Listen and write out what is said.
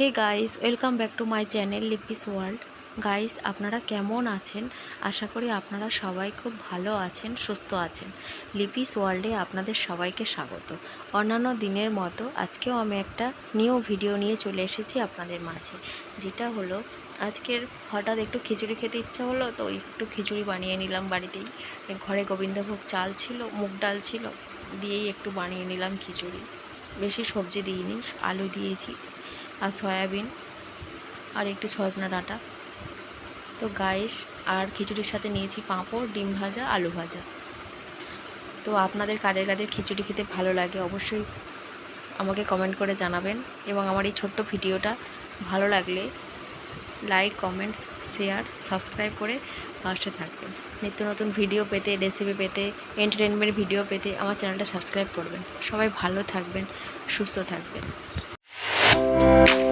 Hey guys welcome back to my channel Lipi's world guys আপনারা কেমন আছেন? আশা করি আপনারা সবাই খুব ভালো আছেন, সুস্থ আছেন। লিপিস ওয়ার্ল্ডে আপনাদের সবাইকে স্বাগত। অন্যান্য দিনের মতো আজকেও আমি একটা নিউ ভিডিও নিয়ে চলে এসেছি আপনাদের মাঝে। যেটা হলো, আজকের হঠাৎ একটু খিচুড়ি খেতে ইচ্ছা হলো, তো একটু খিচুড়ি বানিয়ে নিলাম বাড়িতেই। ঘরে গোবিন্দভোগ চাল ছিল, মুগ ডাল ছিল, দিয়েই একটু বানিয়ে নিলাম খিচুড়ি। বেশি সবজি দিইনি, আলু দিয়েছি। আর সয়াবিন আর একটু সজনা ডাঁটা। তো গাইস আর খিচুড়ির সাথে নিয়েছি পাঁপড়, ডিম ভাজা, আলু ভাজা। তো আপনাদের কাদের কাদের খিচুড়ি খেতে ভালো লাগে অবশ্যই আমাকে কমেন্ট করে জানাবেন এবং আমার এই ছোট্ট ভিডিওটা ভালো লাগলে লাইক কমেন্ট শেয়ার সাবস্ক্রাইব করে পাশে থাকবেন। নিত্য নতুন ভিডিও পেতে রেসিপি পেতে এন্টারটেনমেন্ট ভিডিও পেতে আমার চ্যানেলটা সাবস্ক্রাইব করবেন। সবাই ভালো থাকবেন, সুস্থ থাকবেন। Música